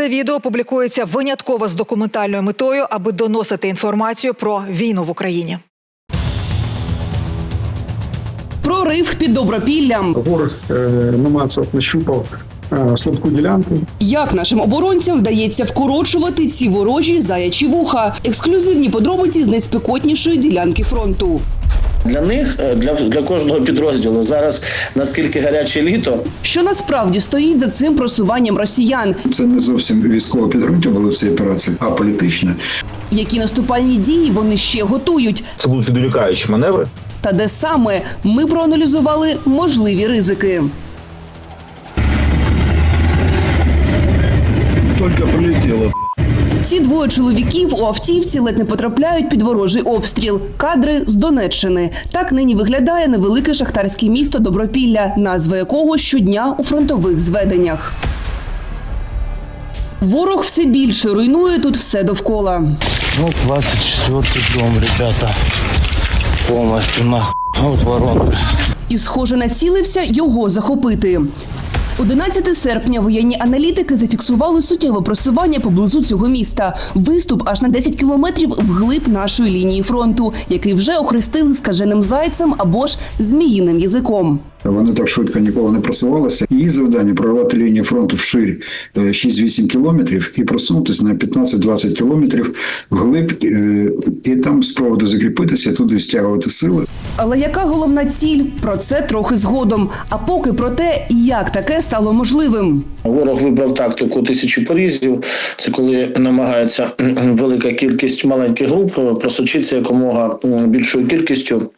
Це відео публікується винятково з документальною метою, аби доносити інформацію про війну в Україні. Прорив під Добропіллям. Ворог е, намацав, нащупав е, слабку ділянку. Як нашим оборонцям вдається вкорочувати ці ворожі заячі вуха? Ексклюзивні подробиці з найспекотнішої ділянки фронту. Для них, е, для, для кожного підрозділу зараз наскільки гаряче літо, Що насправді стоїть за цим просуванням росіян? Це не зовсім військове підґрунтя було в цій операції, а політичне. Які наступальні дії вони ще готують? Це будуть відволікаючі маневри. Та де саме ми проаналізували можливі ризики. Ці двоє чоловіків у автівці ледь не потрапляють під ворожий обстріл. Кадри з Донеччини. Так нині виглядає невелике шахтарське місто Добропілля, назва якого щодня у фронтових зведеннях. Ворог все більше руйнує тут все довкола. Ну, 24 дом, ребята. Полностью на. Вот воронка. І, схоже, націлився його захопити. 11 серпня воєнні аналітики зафіксували суттєве просування поблизу цього міста. Виступ аж на 10 кілометрів вглиб нашої лінії фронту, який вже охрестили скаженим зайцем або ж зміїним язиком. Вони так швидко ніколи не просувалися. Її завдання прорвати лінію фронту вширь е, 6-8 кілометрів і просунутися на 15-20 кілометрів вглиб, е, і там спробувати закріпитися, туди стягувати сили. Але яка головна ціль? Про це трохи згодом. А поки про те, як таке стало можливим. ворог вибрав тактику тисячі порізів. Це коли намагається велика кількість маленьких груп е, просочитися якомога більшою кількістю.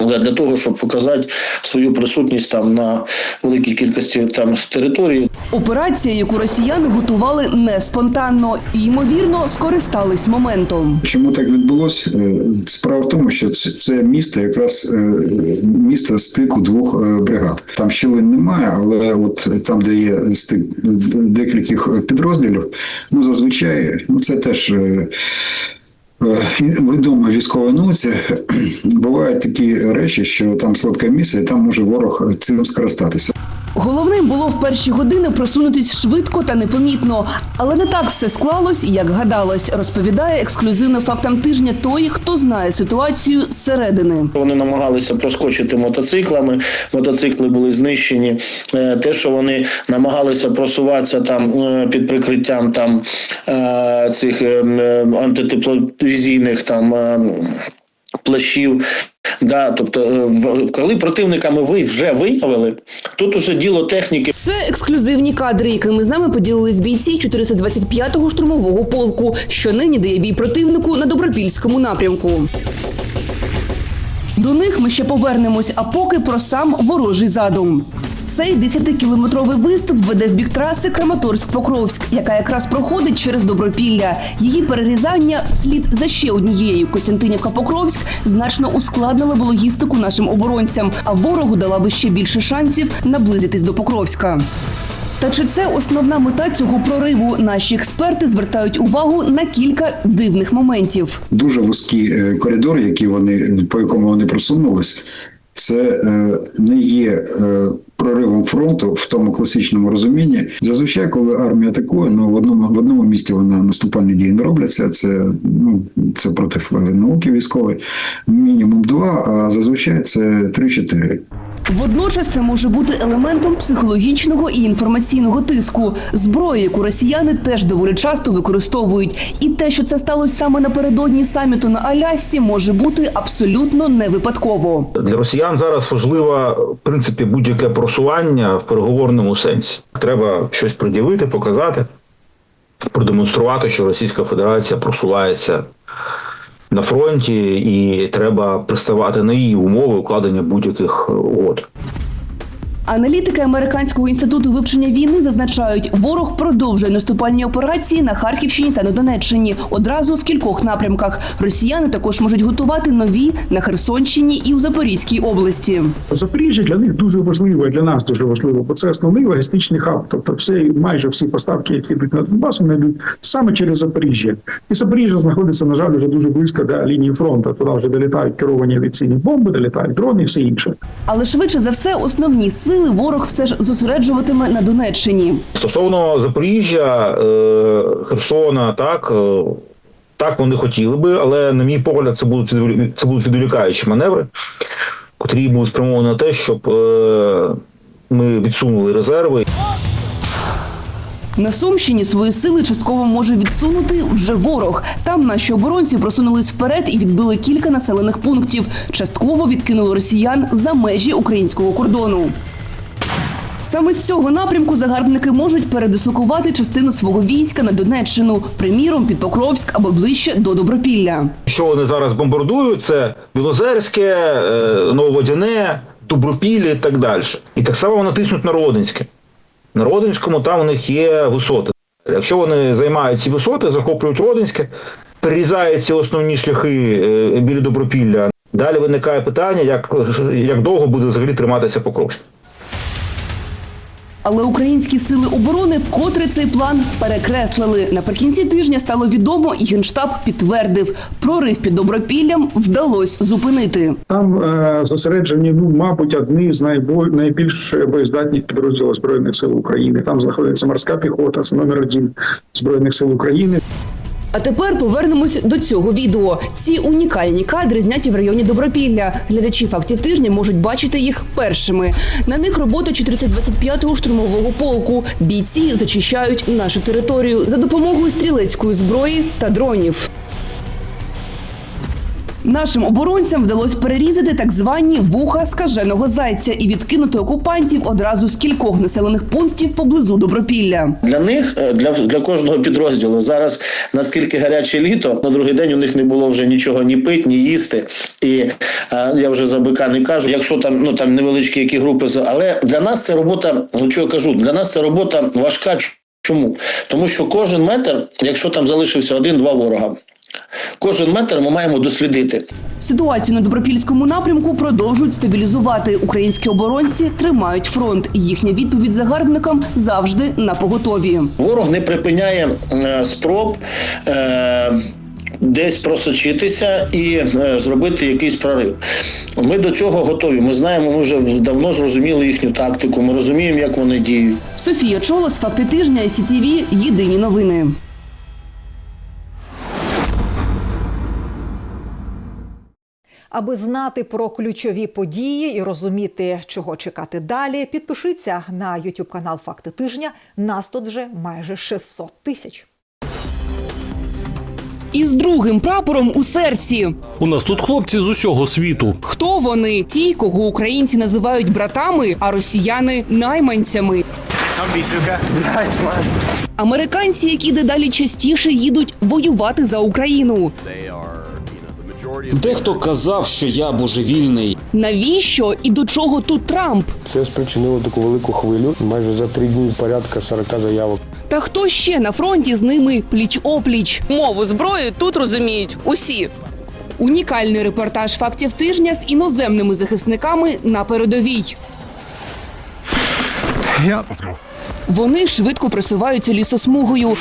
Для для того щоб показати свою присутність там на великій кількості там території, Операція, яку росіяни готували не спонтанно і ймовірно скористались моментом. Чому так відбулося? Е, Справа в тому, що це, це місто якраз е, місто стику двох е, бригад. Там щілин немає, але от там, де є стик декількох підрозділів, ну зазвичай ну це теж. Е, Відомо військовій науці бувають такі речі, що там слабке місце, і там може ворог цим скористатися. Головним було в перші години просунутись швидко та непомітно, але не так все склалось, як гадалось, розповідає ексклюзивно фактам тижня той, хто знає ситуацію зсередини. Вони намагалися проскочити мотоциклами. Мотоцикли були знищені. Е, Те, що вони намагалися просуватися там е, під прикриттям там е, цих е, м, е, антитепловізійних там. Плащів, да, тобто, е, коли противниками ви вже виявили, тут уже діло техніки. Це ексклюзивні кадри, якими з нами поділились бійці 425-го штурмового полку, що нині дає бій противнику на добропільському напрямку. До них ми ще повернемось, а поки про сам ворожий задум. Цей 10-кілометровий виступ веде в бік траси Краматорськ-Покровськ, яка якраз проходить через Добропілля. Її перерізання слід за ще однією Костянтинівка-Покровськ значно ускладнила б логістику нашим оборонцям, а ворогу дала би ще більше шансів наблизитись до Покровська. Та чи це основна мета цього прориву? Наші експерти звертають увагу на кілька дивних моментів. дуже вузький е, коридор, який вони по якому вони просунулись, це е, не є е, проривом фронту в тому класичному розумінні. Зазвичай, коли армія атакує, ну в одному в одному місці вона наступальні дії не робляться. Це ну це проти е, науки військової. Мінімум два, а зазвичай це три-чотири. Водночас це може бути елементом психологічного і інформаційного тиску, зброї, яку росіяни теж доволі часто використовують. І те, що це сталося саме напередодні саміту на Алясці, може бути абсолютно не випадково. Для росіян зараз важливо, в принципі, будь-яке просування в переговорному сенсі. Треба щось пред'явити, показати, продемонструвати, що Російська Федерація просувається на фронті, і треба приставати на її умови укладення будь-яких угод. Аналітики американського інституту вивчення війни зазначають, ворог продовжує наступальні операції на Харківщині та на Донеччині одразу в кількох напрямках. Росіяни також можуть готувати нові на Херсонщині і у Запорізькій області. Запоріжжя для них дуже важливо, і для нас дуже важливо, бо це основний логістичний хаб. Тобто, все майже всі поставки, які йдуть на Донбас, вони йдуть саме через Запоріжжя. І Запоріжжя знаходиться, на жаль, вже дуже близько до лінії фронту. Туди вже долітають керовані авіаційні бомби, долітають дрони і все інше. Але швидше за все, основні сили сили ворог все ж зосереджуватиме на Донеччині. Стосовно Запоріжжя, е, Херсона, так. е, Так вони хотіли би, але на мій погляд, це будуть це будуть відволікаючі маневри, котрі будуть спрямовані на те, щоб е, ми відсунули резерви. На Сумщині свої сили частково може відсунути вже ворог. Там наші оборонці просунулись вперед і відбили кілька населених пунктів. Частково відкинули росіян за межі українського кордону. Саме з цього напрямку загарбники можуть передислокувати частину свого війська на Донеччину, приміром під Покровськ або ближче до Добропілля. Що вони зараз бомбардують, це Білозерське, е, Нововодяне, Добропілля і так далі. І так само вони тиснуть на Родинське. На Родинському там у них є висоти. Якщо вони займають ці висоти, захоплюють Родинське, перерізають ці основні шляхи е, біля Добропілля. Далі виникає питання, як, як довго буде взагалі триматися Покровськ. Але українські сили оборони вкотре цей план перекреслили. Наприкінці тижня стало відомо, і генштаб підтвердив, прорив під Добропіллям вдалося зупинити. Там е, зосереджені, ну мабуть, одні з найбо... найбільш боєздатних підрозділів збройних сил України. Там знаходиться морська піхота, номер один збройних сил України. А тепер повернемось до цього відео. Ці унікальні кадри зняті в районі Добропілля. Глядачі фактів тижня можуть бачити їх першими. На них робота 425-го штурмового полку. Бійці зачищають нашу територію за допомогою стрілецької зброї та дронів. Нашим оборонцям вдалося перерізати так звані вуха скаженого зайця і відкинути окупантів одразу з кількох населених пунктів поблизу Добропілля. Для них, е, для, для кожного підрозділу, зараз наскільки гаряче літо, на другий день у них не було вже нічого ні пити, ні їсти. І е, я вже за бика не кажу, якщо там ну там невеличкі які групи, але для нас це робота, ну що кажу, для нас це робота важка. Чому? Тому що кожен метр, якщо там залишився один-два ворога, кожен метр ми маємо дослідити. Ситуацію на добропільському напрямку продовжують стабілізувати. Українські оборонці тримають фронт. І їхня відповідь загарбникам завжди на поготові. Ворог не припиняє е, спроб е, десь просочитися і е, зробити якийсь прорив. Ми до цього готові. Ми знаємо, ми вже давно зрозуміли їхню тактику. Ми розуміємо, як вони діють. Софія Чолос, факти тижня, СІТІВІ, єдині новини. Аби знати про ключові події і розуміти, чого чекати далі, підпишіться на YouTube канал Факти тижня. Нас тут вже майже 600 тисяч. Із другим прапором у серці. У нас тут хлопці з усього світу. Хто вони? Ті, кого українці називають братами, а росіяни найманцями. Американці, які дедалі частіше їдуть воювати за Україну. Дехто казав, що я божевільний. Навіщо і до чого тут Трамп? Це спричинило таку велику хвилю. Майже за три дні порядка 40 заявок. Та хто ще на фронті з ними пліч опліч? Мову зброї тут розуміють усі. Унікальний репортаж фактів тижня з іноземними захисниками на передовій. Вони швидко просуваються лісосмугою.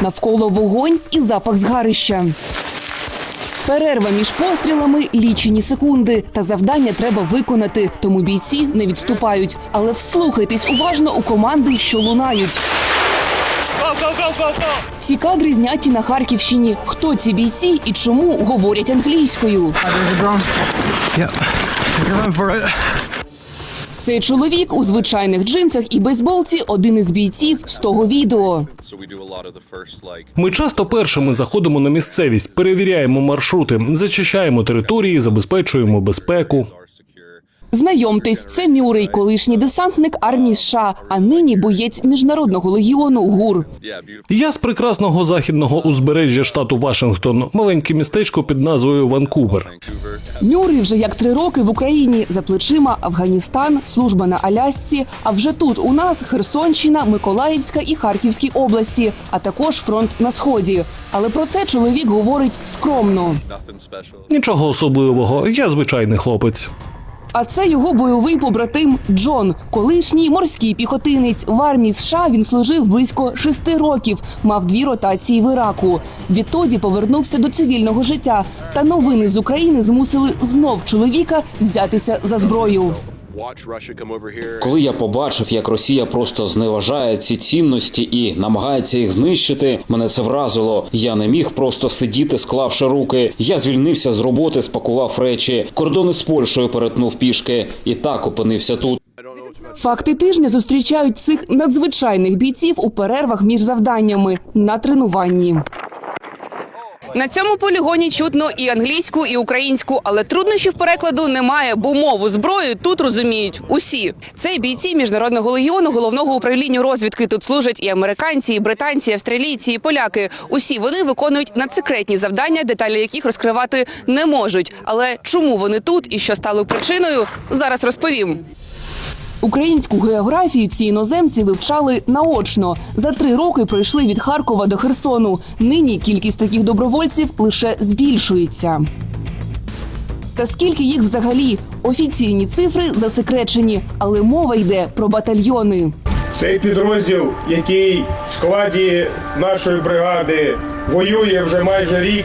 Навколо вогонь і запах згарища. Перерва між пострілами лічені секунди, та завдання треба виконати, тому бійці не відступають. Але вслухайтесь уважно у команди, що лунають. Ці кадри зняті на Харківщині. Хто ці бійці і чому говорять англійською? Цей чоловік у звичайних джинсах і бейсболці один із бійців з того відео. Ми часто першими заходимо на місцевість, перевіряємо маршрути, зачищаємо території, забезпечуємо безпеку. Знайомтесь, це Мюррей, колишній десантник армії США, а нині боєць міжнародного легіону ГУР. Я з прекрасного західного узбережжя штату Вашингтон, маленьке містечко під назвою Ванкувер. Мюррей вже як три роки в Україні за плечима Афганістан, служба на Алясці. А вже тут у нас Херсонщина, Миколаївська і Харківські області, а також фронт на сході. Але про це чоловік говорить скромно. Нічого особливого, я звичайний хлопець. А це його бойовий побратим Джон, колишній морський піхотинець. В армії США він служив близько шести років, мав дві ротації в Іраку. Відтоді повернувся до цивільного життя. Та новини з України змусили знов чоловіка взятися за зброю. Коли я побачив, як Росія просто зневажає ці цінності і намагається їх знищити, мене це вразило. Я не міг просто сидіти, склавши руки. Я звільнився з роботи, спакував речі, кордони з Польщею перетнув пішки і так опинився тут. Факти тижня зустрічають цих надзвичайних бійців у перервах між завданнями на тренуванні. На цьому полігоні чутно і англійську, і українську, але труднощів перекладу немає, бо мову зброю тут розуміють усі. Це бійці міжнародного легіону головного управління розвідки. Тут служать і американці, і британці, і австралійці, і поляки. Усі вони виконують надсекретні завдання, деталі яких розкривати не можуть. Але чому вони тут і що стало причиною, зараз розповім. Українську географію ці іноземці вивчали наочно. За три роки пройшли від Харкова до Херсону. Нині кількість таких добровольців лише збільшується. Та скільки їх взагалі? Офіційні цифри засекречені, але мова йде про батальйони. Цей підрозділ, який в складі нашої бригади воює вже майже рік.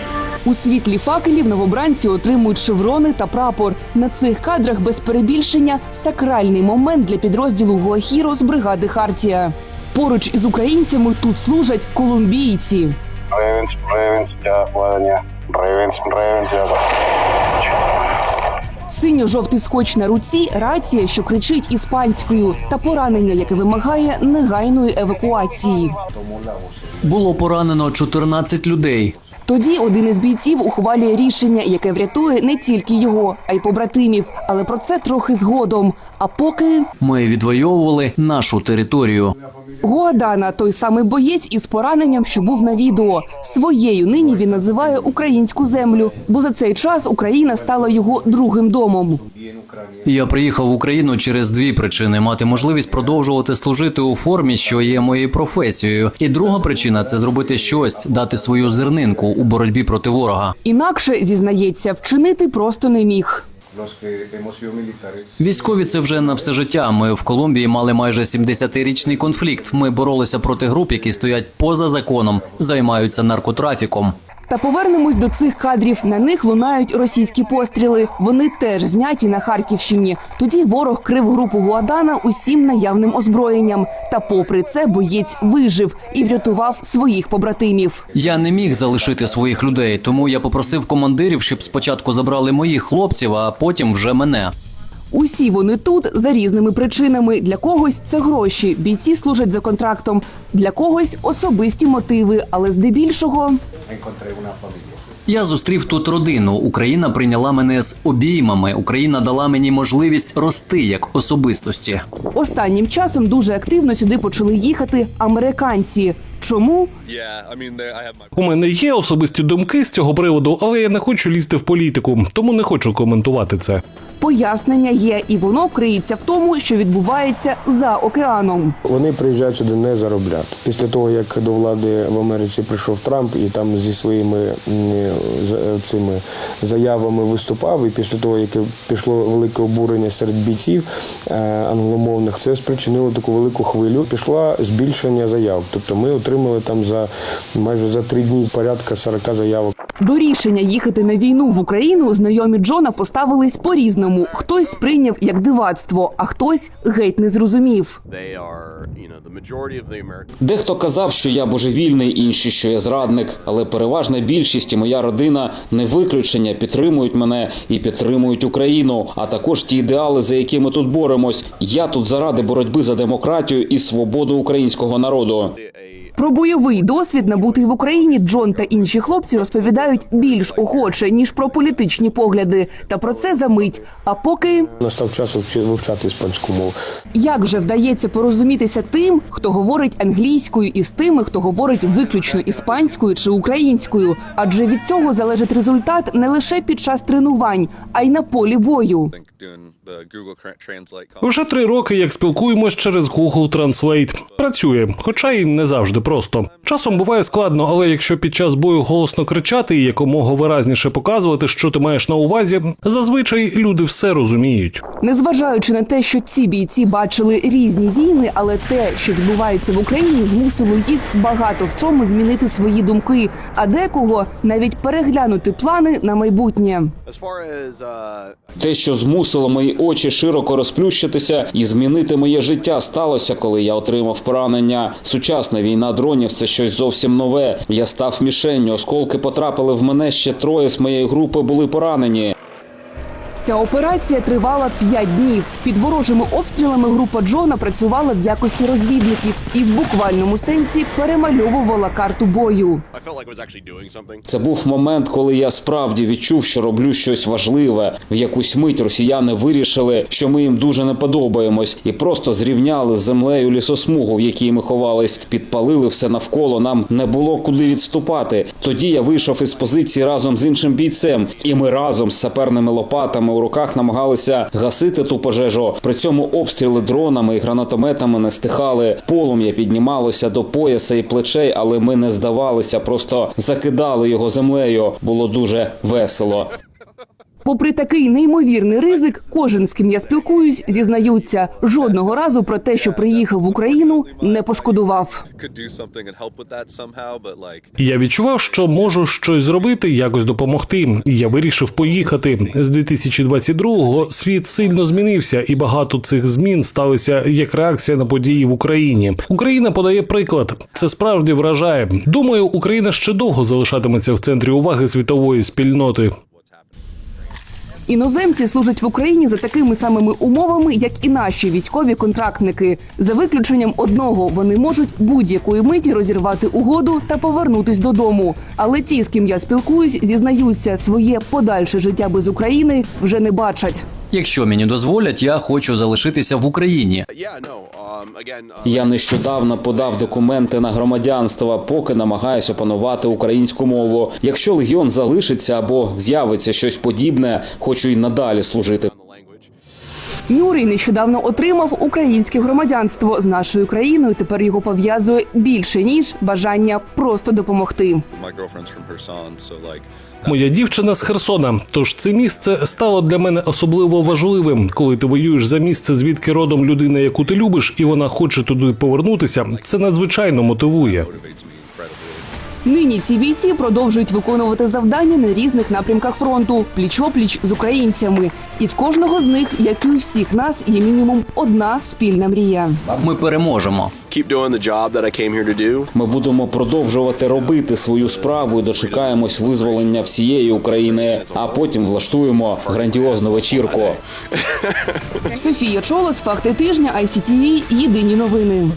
У світлі факелів новобранці отримують шеврони та прапор. На цих кадрах без перебільшення сакральний момент для підрозділу Гуахіро з бригади Хартія. Поруч із українцями тут служать колумбійці. Ревенс, Ревенс, я. Ревенс, Ревенс, я Синьо-жовтий скотч на руці, рація, що кричить іспанською, та поранення, яке вимагає негайної евакуації. Було поранено 14 людей. Тоді один із бійців ухвалює рішення, яке врятує не тільки його, а й побратимів. Але про це трохи згодом. А поки Ми відвоювали нашу територію. Гуадана, той самий боєць із пораненням, що був на відео. Своєю нині він називає українську землю, бо за цей час Україна стала його другим домом. Я приїхав в Україну через дві причини: мати можливість продовжувати служити у формі, що є моєю професією. І друга причина це зробити щось, дати свою зернинку у боротьбі проти ворога. Інакше зізнається, вчинити просто не міг. Військові це вже на все життя. Ми в Колумбії мали майже 70-річний конфлікт. Ми боролися проти груп, які стоять поза законом, займаються наркотрафіком. Та повернемось до цих кадрів. На них лунають російські постріли. Вони теж зняті на Харківщині. Тоді ворог крив групу Гуадана усім наявним озброєнням. Та попри це боєць вижив і врятував своїх побратимів. Я не міг залишити своїх людей, тому я попросив командирів, щоб спочатку забрали моїх хлопців, а потім вже мене. Усі вони тут за різними причинами. Для когось це гроші. Бійці служать за контрактом. Для когось особисті мотиви, але здебільшого Я зустрів тут родину. Україна прийняла мене з обіймами. Україна дала мені можливість рости як особистості. останнім часом дуже активно сюди почали їхати американці. Чому? У мене є особисті думки з цього приводу, але я не хочу лізти в політику, тому не хочу коментувати це. Пояснення є, і воно криється в тому, що відбувається за океаном. Вони приїжджають сюди не заробляти. Після того, як до влади в Америці прийшов Трамп і там зі своїми цими заявами виступав, і після того, як пішло велике обурення серед бійців е, англомовних, це спричинило таку велику хвилю. Пішло збільшення заяв. Тобто ми отримали там за майже за три дні порядка 40 заявок. До рішення їхати на війну в Україну знайомі Джона поставились по-різному. Хтось сприйняв як дивацтво, а хтось геть не зрозумів. Дехто казав, що я божевільний, інші, що я зрадник, але переважна більшість і моя родина не виключення підтримують мене і підтримують Україну, а також ті ідеали, за які ми тут боремось. Я тут заради боротьби за демократію і свободу українського народу. Про бойовий досвід набутий в Україні Джон та інші хлопці розповідають більш охоче ніж про політичні погляди. Та про це за мить. А поки Настав час вивчати іспанську мову. як же вдається порозумітися тим, хто говорить англійською, і з тими, хто говорить виключно іспанською чи українською? Адже від цього залежить результат не лише під час тренувань, а й на полі бою. Вже три роки як спілкуємось через Google Translate. Працює, хоча й не завжди просто. Часом буває складно, але якщо під час бою голосно кричати і якомога виразніше показувати, що ти маєш на увазі, зазвичай люди все розуміють. Незважаючи на те, що ці бійці бачили різні війни, але те, що відбувається в Україні, змусило їх багато в чому змінити свої думки, а декого навіть переглянути плани на майбутнє. Те, що змусило мої очі широко розплющитися і змінити моє життя сталося, коли я отримав поранення. Сучасна війна дронів це щось зовсім нове. Я став мішенню. Осколки потрапили в мене. Ще троє з моєї групи були поранені. Ця операція тривала 5 днів. Під ворожими обстрілами група Джона працювала в якості розвідників і в буквальному сенсі перемальовувала карту бою. Це був момент, коли я справді відчув, що роблю щось важливе. В якусь мить росіяни вирішили, що ми їм дуже не подобаємось, і просто зрівняли з землею лісосмугу, в якій ми ховались, підпалили все навколо. Нам не було куди відступати. Тоді я вийшов із позиції разом з іншим бійцем, і ми разом з саперними лопатами у руках намагалися гасити ту пожежу. При цьому обстріли дронами і гранатометами не стихали. Полум'я піднімалося до пояса і плечей, але ми не здавалися, просто закидали його землею. Було дуже весело. Попри такий неймовірний ризик, кожен з ким я спілкуюсь, зізнаються, жодного разу про те, що приїхав в Україну, не пошкодував. Я відчував, що можу щось зробити, якось допомогти. Я вирішив поїхати. З 2022-го світ сильно змінився, і багато цих змін сталися як реакція на події в Україні. Україна подає приклад. Це справді вражає. Думаю, Україна ще довго залишатиметься в центрі уваги світової спільноти. Іноземці служать в Україні за такими самими умовами, як і наші військові контрактники. За виключенням одного, вони можуть будь-якої миті розірвати угоду та повернутись додому. Але ті, з ким я спілкуюсь, зізнаються, своє подальше життя без України вже не бачать. Якщо мені дозволять, я хочу залишитися в Україні. Я нещодавно подав документи на громадянство, поки намагаюся опанувати українську мову. Якщо легіон залишиться або з'явиться щось подібне, хочу й надалі служити. Нюрій нещодавно отримав українське громадянство з нашою країною. Тепер його пов'язує більше ніж бажання просто допомогти. Моя дівчина з Херсона. Тож це місце стало для мене особливо важливим. Коли ти воюєш за місце, звідки родом людина, яку ти любиш, і вона хоче туди повернутися. Це надзвичайно мотивує. Нині ці бійці продовжують виконувати завдання на різних напрямках фронту, пліч-опліч з українцями. І в кожного з них, як і у всіх нас, є мінімум одна спільна мрія. Ми переможемо. Ми будемо продовжувати робити свою справу і дочекаємось визволення всієї України, а потім влаштуємо грандіозну вечірку. Софія Чолос, факти тижня, ICTV, єдині новини.